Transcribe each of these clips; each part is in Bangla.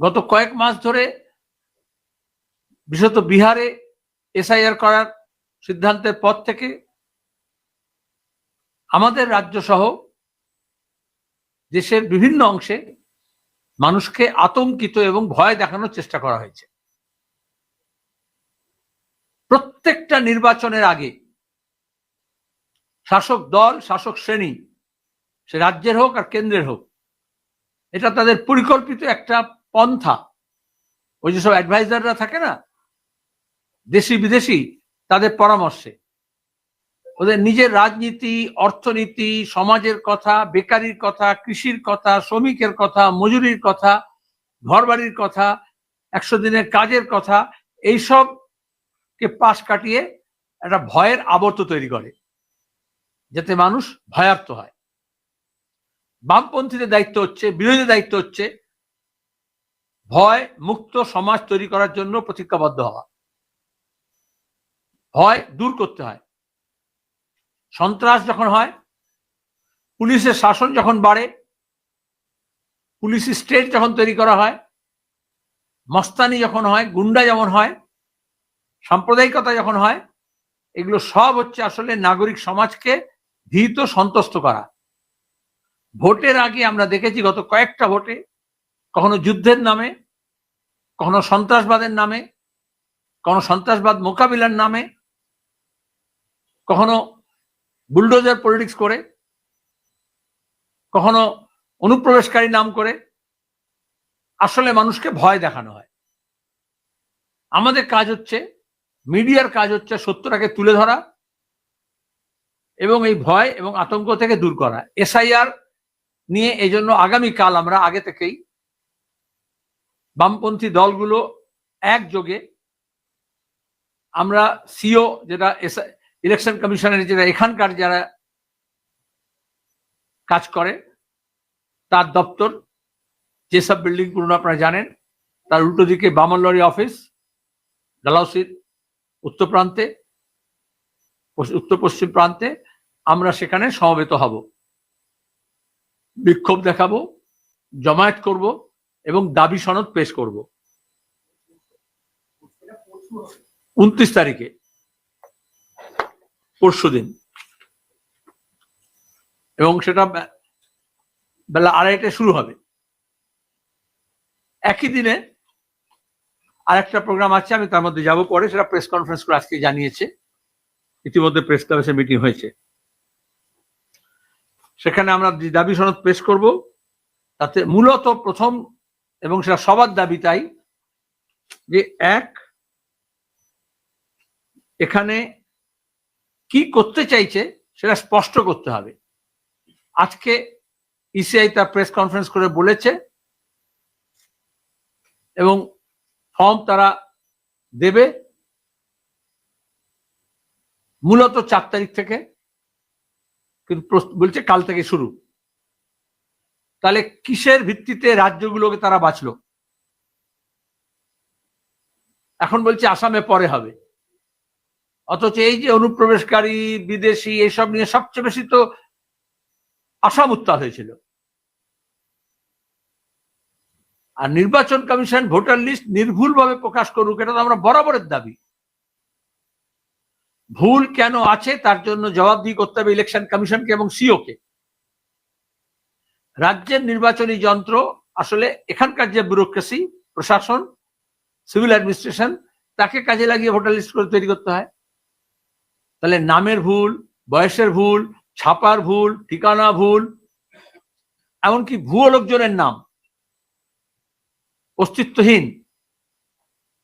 গত কয়েক মাস ধরে বিশেষত বিহারে এসআইআর করার সিদ্ধান্তের পর থেকে আমাদের রাজ্য সহ দেশের বিভিন্ন অংশে মানুষকে আতঙ্কিত এবং ভয় দেখানোর চেষ্টা করা হয়েছে। প্রত্যেকটা নির্বাচনের আগে শাসক দল, শাসক শ্রেণি, সে রাজ্যের হোক আর কেন্দ্রের হোক, এটা তাদের পরিকল্পিত একটা পন্থা। ওই যেসব অ্যাডভাইজাররা থাকে না, দেশি বিদেশি, তাদের পরামর্শে। ওদের নিজের রাজনীতি, অর্থনীতি, সমাজের কথা, বেকারির কথা, কৃষির কথা, শ্রমিকের কথা, মজুরির কথা, ঘরবাড়ির কথা, একশো দিনের কাজের কথা এইসব কে পাশ কাটিয়ে একটা ভয়ের আবর্ত তৈরি করে, যাতে মানুষ ভয়ার্ত হয়। বামপন্থীদের দায়িত্ব হচ্ছে, বিরোধীদের দায়িত্ব হচ্ছে ভয় মুক্ত সমাজ তৈরি করার জন্য প্রতিজ্ঞাবদ্ধ হওয়া। ভয় দূর করতে হয়। সন্ত্রাস যখন হয়, পুলিশের শাসন যখন বাড়ে, পুলিশ স্টেট যখন তৈরি করা হয়, মস্তানি যখন হয়, গুন্ডা যেমন হয়, সাম্প্রদায়িকতা যখন হয়, এগুলো সব হচ্ছে আসলে নাগরিক সমাজকে ভীত সন্তুষ্ট করা। ভোটের আগে আমরা দেখেছি গত কয়েকটা ভোটে কখনো যুদ্ধের নামে, কখনো সন্ত্রাসবাদের নামে, কখনো সন্ত্রাসবাদ মোকাবিলার নামে, কখনো বুলডোজার পলিটিক্স করে, কখনো অনুপ্রবেশকারী নাম করে, আসলে মানুষকে ভয় দেখানো হয়। আমাদের কাজ হচ্ছে, মিডিয়ার কাজ হচ্ছে সত্যটাকে তুলে ধরা এবং এই ভয় এবং আতঙ্ক থেকে দূর করা। এসআইআর নিয়ে এই জন্য আগামীকাল আমরা আগে থেকেই বামপন্থী দলগুলো একযোগে আমরা সিও যেটা ইলেকশন কমিশনের যেটা এখানকার যারা কাজ করে, তার দপ্তর, যেসব বিল্ডিং পুরনো আপনারা জানেন, তার উল্টো দিকে বামনলরি অফিস ডালাউসির উত্তর প্রান্তে উত্তর পশ্চিম প্রান্তে আমরা সেখানে সমবেত হব। বিক্ষোভ দেখাবো, জমায়েত করব এবং দাবি সনদ পেশ করব। উনত্রিশ তারিখে, পরশু দিন। এবং সেটা বেলা আড়াইটায় শুরু হবে। একই দিনে আরেকটা প্রোগ্রাম আছে, আমি তার মধ্যে যাব পরে, সেটা প্রেস কনফারেন্স করে আজকে জানিয়েছে। ইতিমধ্যে প্রেস ক্লাবে মিটিং হয়েছে। সেখানে আমরা দাবি সনদ পেশ করব, তাতে মূলত প্রথম এবং সেটা সবার দাবি তাই যে এক, এখানে কি করতে চাইছে সেটা স্পষ্ট করতে হবে। আজকে ইসিআই তার প্রেস কনফারেন্স করে বলেছে এবং ফর্ম তারা দেবে মূলত চার তারিখ থেকে, কিন্তু বলছে কাল থেকে শুরু। তাহলে কিসের ভিত্তিতে রাজ্যগুলোকে তারা বাঁচলো? এখন বলছে আসামে পরে হবে। অথচ এই যে অনুপ্রবেশকারী, বিদেশি এইসব নিয়ে সবচেয়ে বেশি তো আসাম উত্তাল হয়েছিল। আর নির্বাচন কমিশন ভোটার লিস্ট নির্ভুলভাবে প্রকাশ করুক, এটা তো আমরা বরাবরের দাবি। ভুল কেন আছে? তার জন্য জবাবদিহি করতে হবে ইলেকশন কমিশনকে এবং সিওকে। রাজ্যের নির্বাচনী যন্ত্র আসলে এখানকার যে ব্যুরোক্রেসি প্রশাসন সিভিল অ্যাডমিনিস্ট্রেশন তাকে কাজে লাগিয়ে ভোটার লিস্ট করে তৈরি করতে হয়। তাহলে নামের ভুল, বয়সের ভুল, ছাপার ভুল, ঠিকানা ভুল, এমনকি ভুয়ো লোকজনের নাম, অস্তিত্বহীন,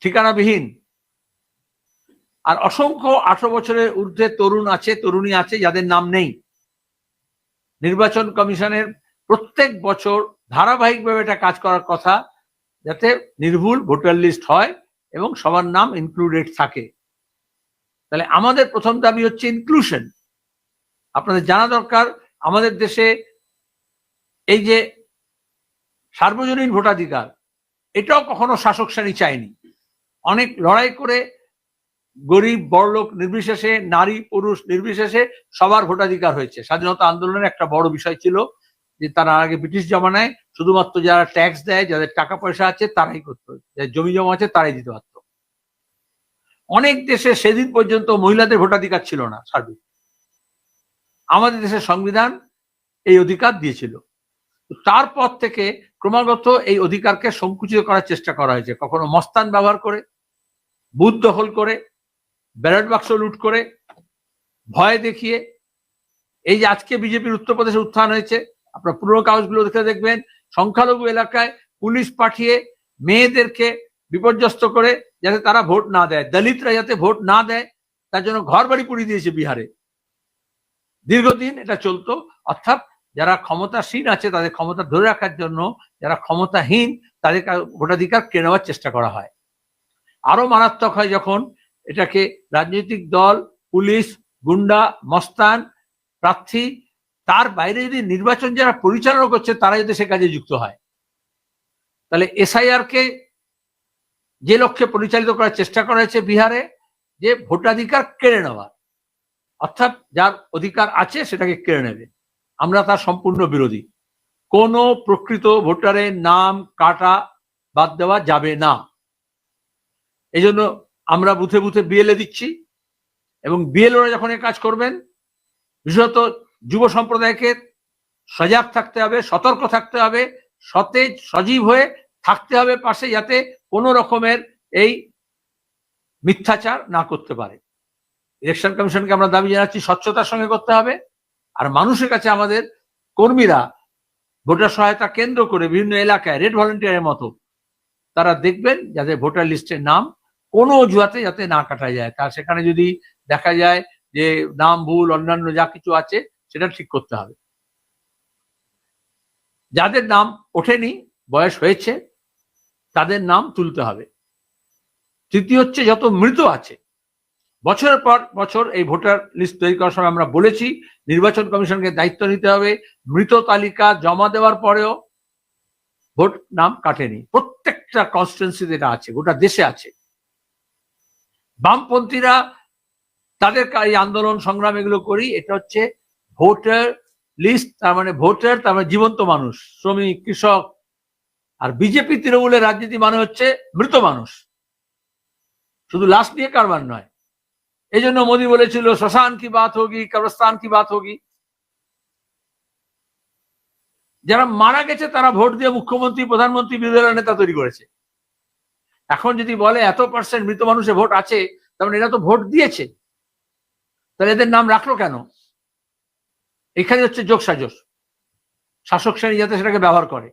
ঠিকানাবিহীন। আর অসংখ্য আঠারো বছরের ঊর্ধ্বে তরুণ আছে, তরুণী আছে, যাদের নাম নেই। নির্বাচন কমিশনের প্রত্যেক বছর ধারাবাহিকভাবে এটা কাজ করার কথা যাতে নির্ভুল ভোটার লিস্ট হয় এবং সবার নাম ইনক্লুডেড থাকে। তাহলে আমাদের প্রথম দাবি হচ্ছে ইনক্লুশন আপনাদের জানা দরকার, আমাদের দেশে এই যে সার্বজনীন ভোটাধিকার, এটাও কখনো শাসক শ্রেণি চায়নি। অনেক লড়াই করে গরিব, বড়লোক, নির্বিশেষে নারী, পুরুষ, নির্বিশেষে সবার ভোটাধিকার হয়েছে। স্বাধীনতা আন্দোলনের একটা বড় বিষয় ছিল যে তারা আগে ব্রিটিশ জমানায় শুধুমাত্র যারা ট্যাক্স দেয়, যাদের টাকা পয়সা আছে, তারাই করতো। যাদের জমি জমা আছে, তারাই দিতে পারত। অনেক দেশে সেদিন পর্যন্ত মহিলাদের ভোটাধিকার ছিল না, সার্বিক। আমাদের দেশের সংবিধান এই অধিকার দিয়েছিল। তারপর থেকে ক্রমাগত এই অধিকারকে সংকুচিত করার চেষ্টা করা হয়েছে। কখনো মস্তান ব্যবহার করে বুথ দখল করে, ব্যালট বাক্স লুট করে, ভয় দেখিয়ে, এই যে আজকে বিজেপির উত্তরপ্রদেশে উত্থান হয়েছে আপনার পুরোনো কাগজগুলো দেখে দেখবেন, সংখ্যালঘু এলাকায় পুলিশ পাঠিয়ে মেয়েদেরকে বিপর্যস্ত করে যাতে তারা ভোট না দেয়, দলিতরা যাতে ভোট না দেয়, তার জন্য ঘর বাড়ি পুড়িয়ে দিয়েছে বিহারে। দীর্ঘদিন এটা চলতো, অর্থাৎ যারা ক্ষমতাসীন আছে তাদের ক্ষমতা ধরে রাখার জন্য, যারা ক্ষমতাহীন তাদের ভোটাধিকার কেড়ে নেওয়ার চেষ্টা করা হয়। আরও মারাত্মক হয় যখন এটাকে রাজনৈতিক দল, পুলিশ, গুন্ডা, মস্তান, প্রার্থী তার বাইরে যদি নির্বাচন যারা পরিচালনা করছে, তারা যদি সে কাজে যুক্ত হয়, তাহলে এসআইআর কে যে লক্ষ্যে পরিচালিত করার চেষ্টা করা হয়েছে বিহারে, যে ভোটাধিকার কেড়ে নেওয়া অর্থাৎ যার অধিকার আছে সেটাকে কেড়ে নেবে। আমরা তার সম্পূর্ণ বিরোধী। কোন প্রকৃত ভোটারের নাম, কাটা বাদ দেওয়া যাবে না। এই জন্য আমরা বুথে বুথে বিএলএ দিচ্ছি এবং বিএলওরা যখন এ কাজ করবেন, বিশেষত যুব সম্প্রদায়কে সজাগ থাকতে হবে, সতর্ক থাকতে হবে, সতেজ, সজীব হয়ে থাকতে হবে পাশে যাতে কোনো রকমের এই মিথ্যাচার না করতে পারে। ইলেকশন কমিশনকে আমরা দাবি জানাচ্ছি, স্বচ্ছতার সঙ্গে করতে হবে। আর মানুষের কাছে আমাদের কর্মীরা ভোটার সহায়তা কেন্দ্র করে বিভিন্ন এলাকায় রেড ভলেন্টিয়ারের মতো তারা দেখবেন যাদের ভোটার লিস্টের নাম কোনো অজুহাতে যাতে না কাটা যায়। তার সেখানে যদি দেখা যায় যে নাম, ভুল, অন্যান্য যা কিছু আছে সেটা ঠিক করতে হবে। যাদের নাম ওঠেনি, বয়স হয়েছে, তাদের নাম তুলতে হবে। তৃতীয় হচ্ছে যত মৃত আছে, বছরের পর বছর এই ভোটার লিস্ট তৈরি করার সময় আমরা বলেছি, নির্বাচন কমিশনকে দায়িত্ব নিতে হবে, মৃত তালিকা জমা দেওয়ার পরেও ভোট নাম কাটেনি। প্রত্যেকটা কনস্টিটুয়েন্সিতে এটা আছে, গোটা দেশে আছে। বামপন্থীরা তাদের এই আন্দোলন সংগ্রাম এগুলো করি, এটা হচ্ছে ভোটার লিস্ট তার মানে ভোটার, তার মানে জীবন্ত মানুষ, শ্রমিক, কৃষক, আর বিজেপি তৃণমূলের রাজনীতি মানে হচ্ছে মৃত মানুষ। শুধু লাশ নিয়ে কারবার নয়। এই জন্য মোদী বলেছিল, শ্মশান কি বাত হোগি, কবরস্থান কি বাত হোগি। যারা মারা গেছে, তারা ভোট দিয়ে মুখ্যমন্ত্রী, প্রধানমন্ত্রী বিরোধী নেতা তৈরি করেছে। এখন যদি বলে এত পার্সেন্ট মৃত মানুষের ভোট আছে, তার মানে এরা তো ভোট দিয়েছে। তাহলে এদের নাম রাখল কেন? এখানে হচ্ছে যোগ সাজস। শাসক শ্রেণি যাতে সেটাকে ব্যবহার করে।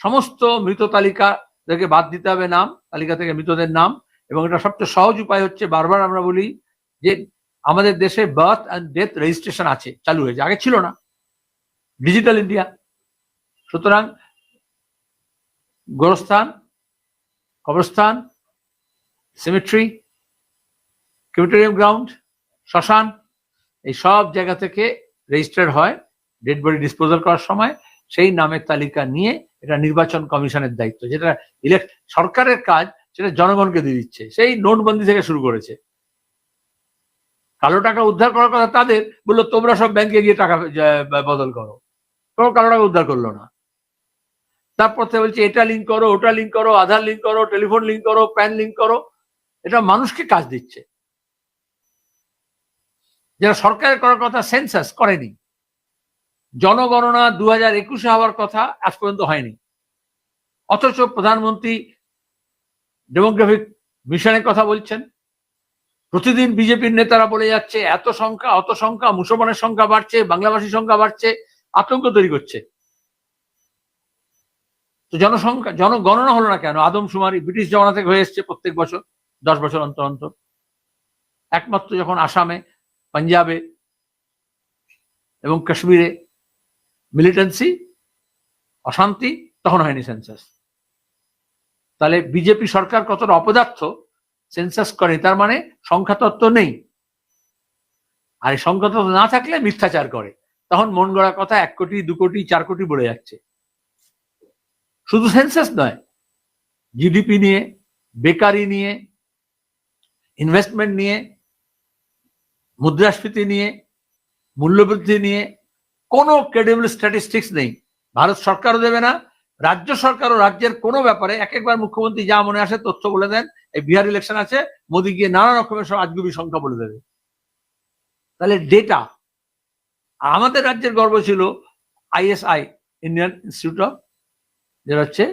সমস্ত মৃত তালিকা থেকে বাদ দিতে হবে নাম, তালিকা থেকে মৃতদের নাম, এবং এটা সবচেয়ে সহজ উপায় হচ্ছে বারবার আমরা বলি যে আমাদের দেশে বার্থ অ্যান্ড ডেথ রেজিস্ট্রেশন আছে, চালু হয়েছে, আগে ছিল না। ডিজিটাল ইন্ডিয়া সুতরাং গোরস্থান, কবরস্থান সিমেট্রি ক্রিমিটোরিয়াম গ্রাউন্ড শ্মশান, এই সব জায়গা থেকে রেজিস্টার্ড হয় ডেড বডি ডিসপোজাল করার সময়, সেই নামের তালিকা নিয়ে এটা নির্বাচন কমিশনের দায়িত্ব, যেটা ইলেক্ট সরকারের কাজ সেটা জনগণকে দিয়ে দিচ্ছে, সেই নোটবন্দি থেকে শুরু করেছে। কালো টাকা উদ্ধার করার কথা তাদের বলল, তোমরা সব ব্যাংকে গিয়ে টাকা বদল করো। কোনো কালো টাকা উদ্ধার করল না। তারপর থেকে বলছে, এটা লিঙ্ক করো, ওটা লিঙ্ক করো, আধার লিঙ্ক করো টেলিফোন লিঙ্ক করো প্যান লিঙ্ক করো। এটা মানুষকে কাজ দিচ্ছে। যারা সরকারের করার কথা সেন্সাস করেনি। জনগণনা দু হাজার একুশে হওয়ার কথা আজ পর্যন্ত হয়নি। অথচ প্রধানমন্ত্রী ডেমোগ্রাফিক মিশনের কথা বলছেন। প্রতিদিন বিজেপির নেতারা বলে যাচ্ছে, এত সংখ্যা, অত সংখ্যা, মুসলমানের সংখ্যা বাড়ছে, বাংলাভাষীর সংখ্যা বাড়ছে, আতঙ্ক তৈরি করছে। তো জনসংখ্যা, জনগণনা হলো না কেন? আদম আদমশুমারি ব্রিটিশ জমানা থেকে হয়ে এসছে প্রত্যেক বছর, দশ বছর অন্তর অন্তর। একমাত্র যখন আসামে পাঞ্জাবে এবং কাশ্মীরে মিলিটেন্সি অশান্তি তখন হয়নি সেন্সাস তাহলে বিজেপি সরকার কতটা অপদার্থ? সেন্সাস করে তার মানে সংখ্যাতত্ত্ব নেই। আর এই সংখ্যাতত্ত্ব না থাকলে মিথ্যাচার করে। তখন মন গড়া কথা এক কোটি, দু কোটি, চার কোটি বলে যাচ্ছে। শুধু সেন্সাস নয় জিডিপি নিয়ে, বেকারি নিয়ে ইনভেস্টমেন্ট নিয়ে মুদ্রাস্ফীতি নিয়ে, মূল্যবৃদ্ধি নিয়ে কোনো ক্রেডিবল স্ট্যাটিস্টিক্স নেই। ভারত সরকারও দেবে না, রাজ্য সরকার ও রাজ্যের কোনো ব্যাপারে এক একবার মুখ্যমন্ত্রী যা মনে আসে তথ্য বলে দেন। এই বিহার ইলেকশন আছে, মোদি গিয়ে নানা রকমের সব আজগুবি সংখ্যা বলে দেবে। তাহলে ডেটা আমাদের রাজ্যের গর্ব ছিল আইএসআই ইন্ডিয়ান ইনস্টিটিউট অফ যেটা হচ্ছে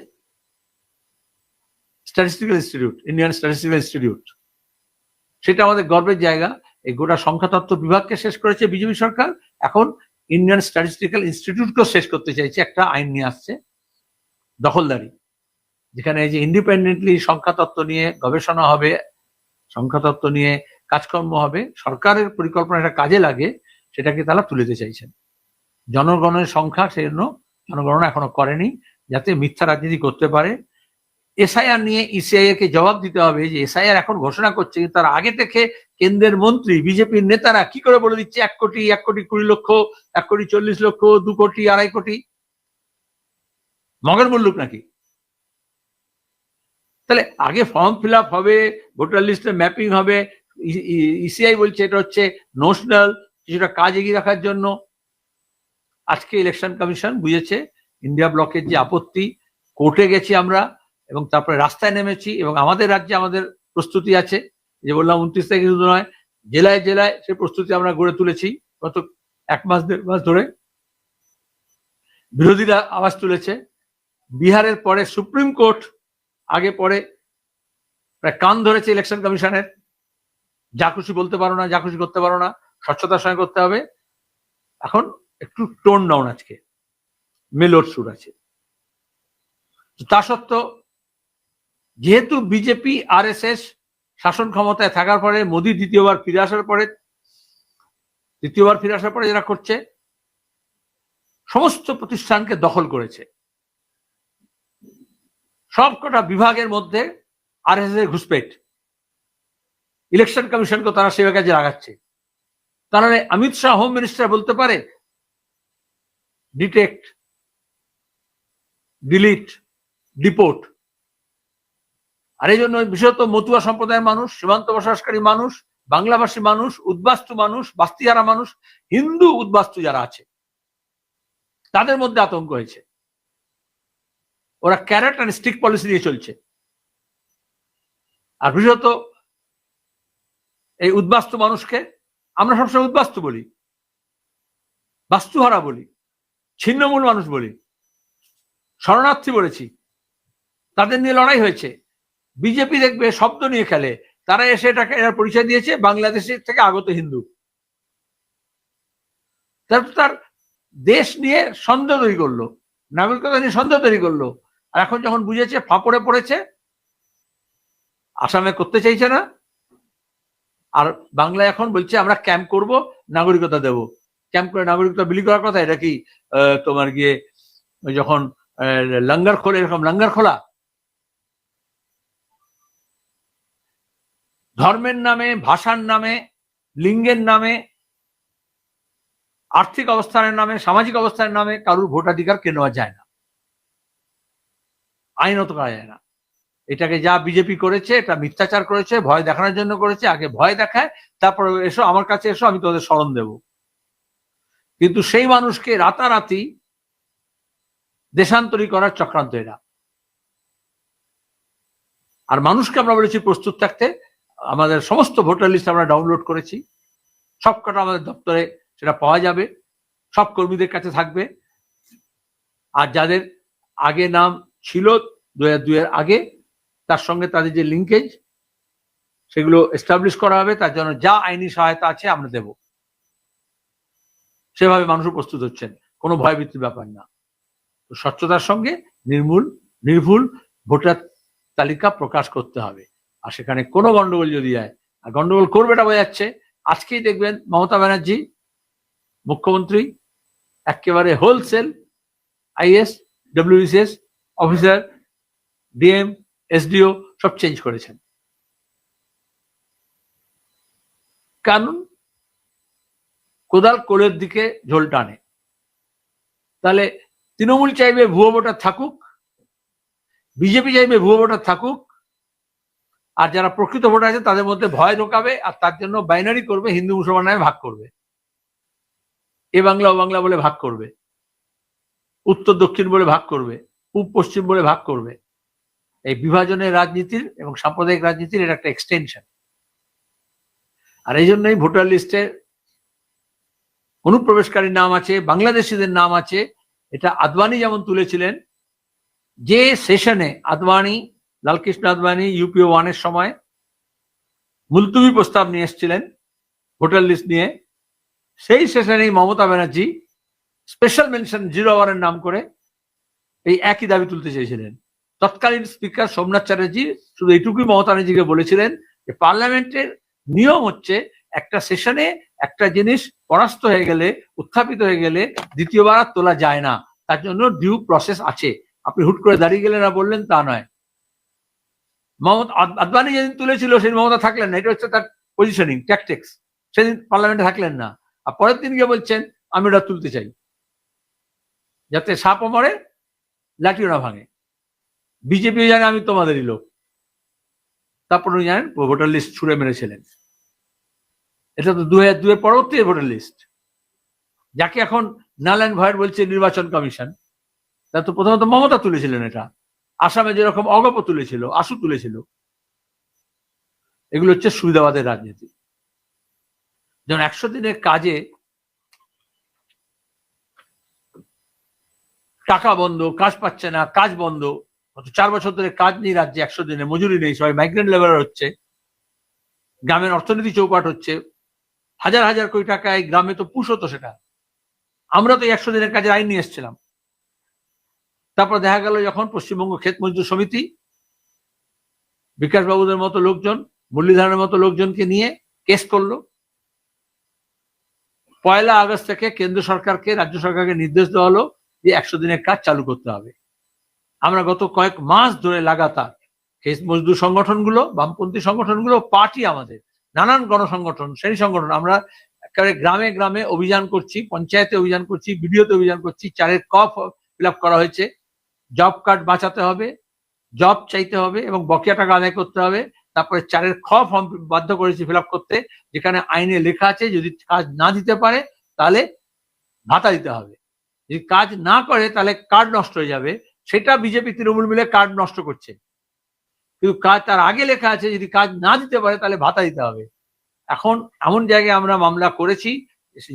statistical institute Indian statistical institute সেটা আমাদের গর্বের জায়গা। এই গোটা সংখ্যাতত্ত্ব বিভাগকে শেষ করেছে বিজেপি সরকার। এখন ইন্ডিয়ান স্ট্যাটিস্টিক্যাল ইনস্টিটিউটকেও শেষ করতে চাইছে, একটা আইন নিয়ে আসছে, দখলদারি। যেখানে এই যে ইন্ডিপেন্ডেন্টলি সংখ্যাতত্ত্ব নিয়ে গবেষণা হবে, সংখ্যাতত্ত্ব নিয়ে কাজকর্ম হবে, সরকারের পরিকল্পনা একটা কাজে লাগে, সেটাকে তারা তুলেতে চাইছেন। জনগণের সংখ্যা সেজন্য জনগণনা এখনও করেনি, যাতে মিথ্যা রাজনীতি করতে পারে এসআইআর নিয়ে ইসিআই কে জবাব দিতে হবে যে এসআইআর এখন ঘোষণা করছে তার আগে থেকে কেন্দ্রের মন্ত্রী, বিজেপির নেতারা কি করে বলে দিচ্ছে? এক কোটি এক কোটি কুড়ি লক্ষ, এক কোটি চল্লিশ লক্ষ, দু কোটি, আড়াই কোটি? মগের মুল্লুক নাকি? তাহলে আগে ফর্ম ফিল হবে, ভোটার লিস্টে ম্যাপিং হবে ইসিআই বলছে এটা হচ্ছে নোশনাল কিছুটা কাজ এগিয়ে রাখার জন্য। আজকে ইলেকশন কমিশন বুঝেছে ইন্ডিয়া ব্লকের যে আপত্তি কোর্টে গেছি আমরা। এবং তারপরে রাস্তায় নেমেছি এবং আমাদের রাজ্যে আমাদের প্রস্তুতি আছে। যে বললাম উনত্রিশ তারিখে শুধু নয়, জেলায় জেলায় সে প্রস্তুতি আমরা গড়ে তুলেছি গত এক মাস, দেড় মাস ধরে। বিরোধীরা আওয়াজ তুলেছে। বিহারের পরে সুপ্রিম কোর্ট, আগে পরে প্রায় কান ধরেছে ইলেকশন কমিশনের। যা খুশি বলতে পারো না, যা খুশি করতে পারো না, স্বচ্ছতার সঙ্গে করতে হবে। এখন একটু টোন ডাউন আজকে। মেলোর সুর আছে। তা সত্ত্বেও যেহেতু বিজেপি আর শাসন ক্ষমতায় থাকার পরে, মোদী দ্বিতীয়বার ফিরে আসার পরে, দ্বিতীয়বার ফিরে আসার পরে যারা করছে, সমস্ত প্রতিষ্ঠানকে দখল করেছে। সবকটা বিভাগের মধ্যে আর এস এর ঘুষপেট। ইলেকশন কমিশনকে তারা সেবা কাজে লাগাচ্ছে। তাহলে অমিত শাহ হোম মিনিস্টার বলতে পারে, ডিটেক্ট, ডিলিট, ডিপোর্ট। আর এই জন্য বিশেষত মতুয়া সম্প্রদায়ের মানুষ, সীমান্ত বসবাসকারী মানুষ, বাংলাভাষী মানুষ, উদ্বাস্তু মানুষ বাস্তিহারা মানুষ, হিন্দু উদ্বাস্তু যারা আছে, তাদের মধ্যে আতঙ্ক হয়েছে। ওরা ক্যারেট অ্যান্ড স্টিক পলিসি নিয়ে চলছে। আর বিশেষত এই উদ্বাস্তু মানুষকে আমরা সবসময় উদ্বাস্তু বলি, বাস্তুহারা বলি, ছিন্নমূল মানুষ বলি, শরণার্থী বলেছি। তাদের নিয়ে লড়াই হয়েছে। বিজেপি দেখবে, শব্দ নিয়ে খেলে। তারা এসে এটাকে, এর পরিচয় দিয়েছে, বাংলাদেশের থেকে আগত হিন্দু। তারপর তার দেশ নিয়ে সন্দেহ তৈরি করল, নাগরিকতা নিয়ে সন্দেহ তৈরি করল। আর এখন যখন বুঝেছে, ফাঁপড়ে পড়েছে, আসামে করতে চাইছে না। আর বাংলা এখন বলছে, আমরা ক্যাম্প করব, নাগরিকতা দেব। ক্যাম্প করে নাগরিকতা বিলি করার কথা, এটা কি তোমার গিয়ে, যখন লঙ্গার খোলে এরকম লঙ্গার খোলা ধর্মের নামে, ভাষার নামে, লিঙ্গের নামে, আর্থিক অবস্থানের নামে, সামাজিক অবস্থানের নামে কারুর ভোটাধিকার কেনা যায় না। আইনত করা যায় না। এটাকে যা বিজেপি করেছে, এটা মিথ্যাচার করেছে, ভয় দেখানোর জন্য করেছে, আগে ভয় দেখায়, তারপর এসো, আমার কাছে এসো, আমি তোদের স্মরণ দেব। কিন্তু সেই মানুষকে রাতারাতি দেশান্তরী করার চক্রান্ত এরা। আর মানুষকে আমরা বলেছি প্রস্তুত থাকতে আমাদের সমস্ত ভোটার লিস্ট আমরা ডাউনলোড করেছি। সবকটা আমাদের দপ্তরে সেটা পাওয়া যাবে। সব কর্মীদের কাছে থাকবে। আর যাদের আগে নাম ছিল দু হাজার আগে, তার সঙ্গে তাদের যে লিঙ্কেজ সেগুলো এস্টাবলিশ করা হবে। তার জন্য যা আইনি সহায়তা আছে আমরা দেব। সেভাবে মানুষও প্রস্তুত হচ্ছেন। কোনো ভয়ভীতির ব্যাপার না। স্বচ্ছতার সঙ্গে নির্মূল, নির্ভুল ভোটার তালিকা প্রকাশ করতে হবে। আর সেখানে কোনো গন্ডগোল যদি যায় আর গন্ডগোল করবে এটা বোঝা যাচ্ছে আজকেই দেখবেন মমতা ব্যানার্জি, মুখ্যমন্ত্রী একেবারে wholesale IAS WBCS officer DM SDO সব চেঞ্জ করেছেন। কারণ কোদাল কোলের দিকে ঝোল টানে। তাহলে তৃণমূল চাইবে ভুয়ো ভোটার থাকুক, বিজেপি চাইবে ভুয়ো ভোটার থাকুক আর যারা প্রকৃত ভোটার আছে তাদের মধ্যে ভয় ঢোকাবে আর তার জন্য বাইনারি করবে, হিন্দু মুসলমান নামে ভাগ করবে। এ বাংলা, ও বাংলা বলে ভাগ করবে। উত্তর, দক্ষিণ বলে ভাগ করবে। পূব, পশ্চিম বলে ভাগ করবে। এই বিভাজনের রাজনীতির এবং সাম্প্রদায়িক রাজনীতির এটা একটা এক্সটেনশন আর এই জন্যই ভোটার লিস্টে অনুপ্রবেশকারীর নাম আছে, বাংলাদেশিদের নাম আছে। এটা আদবানি যেমন তুলেছিলেন, যে সেশনে আদবানি লালকৃষ্ণ আদবানি ইউপিও ওয়ানের সময় মুলতুবি প্রস্তাব নিয়ে এসেছিলেন, ভোটার লিস্ট নিয়ে। সেই সেশনেই Mamata Banerjee special mention zero আওয়ারের নাম করে এই একই দাবি তুলতে চেয়েছিলেন। তৎকালীন স্পিকার সোমনাথ চ্যাটার্জি শুধু এইটুকুই মমতা ব্যানার্জিকে বলেছিলেন যে পার্লামেন্টের নিয়ম হচ্ছে একটা সেশনে একটা জিনিস পরাস্ত হয়ে গেলে, উত্থাপিত হয়ে গেলে দ্বিতীয়বার আর তোলা যায় না। তার জন্য ডিউ প্রসেস আছে। আপনি হুট করে দাঁড়িয়ে গেলেন না বললেন তা নয়। মমতা আদবানি যেদিন তুলেছিল সেদিন মমতা থাকলেন না, এটা হচ্ছে তার পজিশনিং ট্যাকটিক্স সেদিন পার্লামেন্টে থাকলেন না। আর পরের দিন গিয়ে বলছেন, আমি ওটা তুলতে চাই। যাতে সাপও মরে, লাঠিও না ভাঙে। বিজেপি জানে আমি তোমাদেরই লোক। তারপর উনি জানেন ভোটার লিস্ট ছুড়ে মেরেছিলেন। এটা তো দু হাজার দুয়ের পরবর্তী ভোটার লিস্ট যাকে এখন নালান ভয়ের বলছে নির্বাচন কমিশন তা তো প্রথমত মমতা তুলেছিলেন এটা। আসামে যেরকম অগপ তুলেছিল, আশু তুলেছিল, এগুলো হচ্ছে সুবিধাবাদের রাজনীতি। যেমন একশো দিনের কাজে টাকা বন্ধ, কাজ পাচ্ছে না, কাজ বন্ধ চার বছর ধরে কাজ নেই রাজ্যে, একশো দিনে মজুরি নেই, সবাই মাইগ্রেন্ট লেবার হচ্ছে, গ্রামের অর্থনীতি চৌপাট হচ্ছে, হাজার হাজার কোটি টাকায় গ্রামে তো পুষ হতো সেটা। আমরা তো একশো দিনের কাজের আইন নিয়ে এসেছিলাম। তারপর দেখা গেল যখন পশ্চিমবঙ্গ ক্ষেত মজদুর সমিতি বিকাশ বাবুদের মতো লোকজন মুরলীধরনের মতো লোকজনকে নিয়ে কেস করল। পয়লা আগস্ট থেকে কেন্দ্র সরকারকে, রাজ্য সরকারকে নির্দেশ দেওয়া হলো যে একশো দিনের কাজ চালু করতে হবে। আমরা গত কয়েক মাস ধরে লাগাতার ক্ষেত মজদুর সংগঠনগুলো, বামপন্থী সংগঠনগুলো, পার্টি আমাদের, নানান গণসংগঠন, শ্রেণি সংগঠন, আমরা একেবারে গ্রামে গ্রামে অভিযান করছি, পঞ্চায়েতে অভিযান করছি, বিডিওতে অভিযান করছি চারের কফ ফিল করা হয়েছে। জব কার্ড বাঁচাতে হবে জব চাইতে হবে এবং বকেয়া টাকা আদায় করতে হবে। তারপরে চারের খ ফর্ম বাধ্য করেছি ফিল করতে, যেখানে আইনে লেখা আছে যদি কাজ না দিতে পারে, তাহলে ভাতা দিতে হবে। যদি কাজ না করে, তাহলে কার্ড নষ্ট হয়ে যাবে। সেটা বিজেপি তৃণমূল মিলে কার্ড নষ্ট করছে। কিন্তু কাজ তার আগে লেখা আছে, যদি কাজ না দিতে পারে, তাহলে ভাতা দিতে হবে। এখন এমন জায়গায় আমরা মামলা করেছি,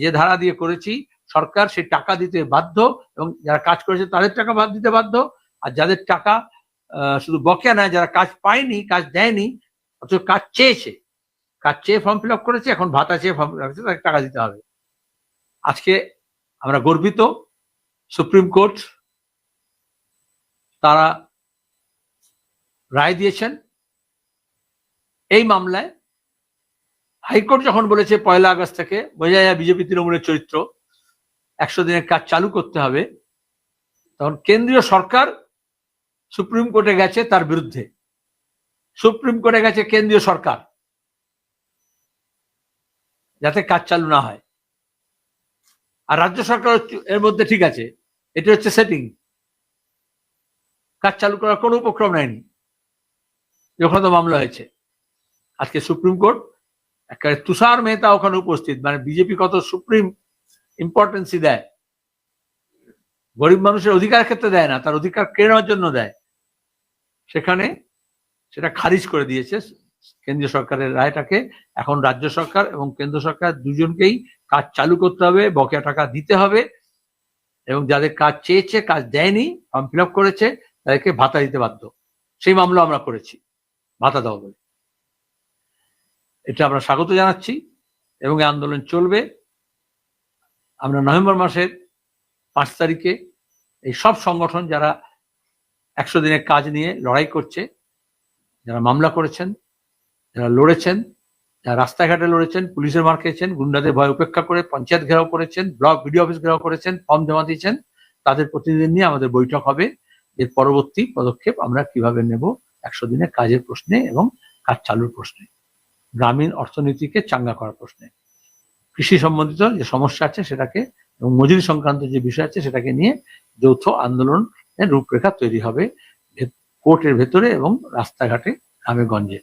যে ধারা দিয়ে করেছি সরকার সেই টাকা দিতে বাধ্য এবং যারা কাজ করেছে তাদের টাকা দিতে বাধ্য। আর যাদের টাকা শুধু বকেয়া নয়, যারা কাজ পায়নি, কাজ দেয়নি, অথচ কাজ চেয়েছে, কাজ চেয়ে ফর্ম ফিল আপ করেছে, এখন ভাতা চেয়ে ফর্ম ফিল আপ তাকে টাকা দিতে হবে। আজকে আমরা গর্বিত, সুপ্রিম কোর্ট তারা রায় দিয়েছেন। এই মামলায় হাইকোর্ট যখন বলেছে পয়লা আগস্ট থেকে বোঝা যায় বিজেপি তৃণমূলের চরিত্র। একশো দিনের কাজ চালু করতে হবে। তখন কেন্দ্রীয় সরকার সুপ্রিম কোর্টে গেছে তার বিরুদ্ধে। সুপ্রিম কোর্টে গেছে কেন্দ্রীয় সরকার। যাতে কাজ চালু না হয়। আর রাজ্য সরকার এর মধ্যে ঠিক আছে। এটা হচ্ছে সেটিং কাজ চালু করার কোনো উপক্রম নেয়নি। যখন তো মামলা হয়েছে। আজকে সুপ্রিম কোর্ট, একেবারে তুষার মেহতা ওখানে উপস্থিত। মানে বিজেপি কত সুপ্রিম ইম্পর্টেন্সই দেয় গরিব মানুষের অধিকার ক্ষেত্রে দেয় না, তার অধিকার কেনার জন্য দেয়। সেখানে সেটা খারিজ করে দিয়েছে কেন্দ্রীয় সরকারের রায়টাকে। এখন রাজ্য সরকার এবং কেন্দ্র সরকার দুজনকেই কাজ চালু করতে হবে, বকেয়া টাকা দিতে হবে এবং যাদের কাজ চেয়েছে, কাজ দেয়নি, ফর্ম ফিল করেছে, তাদেরকে ভাতা দিতে বাধ্য। সেই মামলা আমরা করেছি, ভাতা দেওয়া বলে। এটা আমরা স্বাগত জানাচ্ছি এবং আন্দোলন চলবে। আমরা নভেম্বর মাসের পাঁচ তারিখে এই সব সংগঠন যারা একশো দিনের কাজ নিয়ে লড়াই করছে, যারা মামলা করেছেন, যারা লড়েছেন, যারা রাস্তাঘাটে লড়েছেন, পুলিশের মার খেয়েছেন, গুন্ডাদের ভয় উপেক্ষা করে, পঞ্চায়েত ঘেরাও করেছেন, ব্লক বিডিও অফিস ঘেরাও করেছেন, ফর্ম জমা দিয়েছেন, তাদের প্রতিনিধি নিয়ে আমাদের বৈঠক হবে। এর পরবর্তী পদক্ষেপ আমরা কীভাবে নেব একশো দিনের কাজের প্রশ্নে এবং কাজ চালুর প্রশ্নে, গ্রামীণ অর্থনীতিকে চাঙ্গা করার প্রশ্নে। কৃষি সম্বন্ধিত যে সমস্যা আছে সেটাকে এবং মজুরি সংক্রান্ত যে বিষয় আছে সেটাকে নিয়ে যৌথ আন্দোলন রূপরেখা তৈরি হবে কোর্টের ভেতরে এবং রাস্তাঘাটে গ্রামে গঞ্জে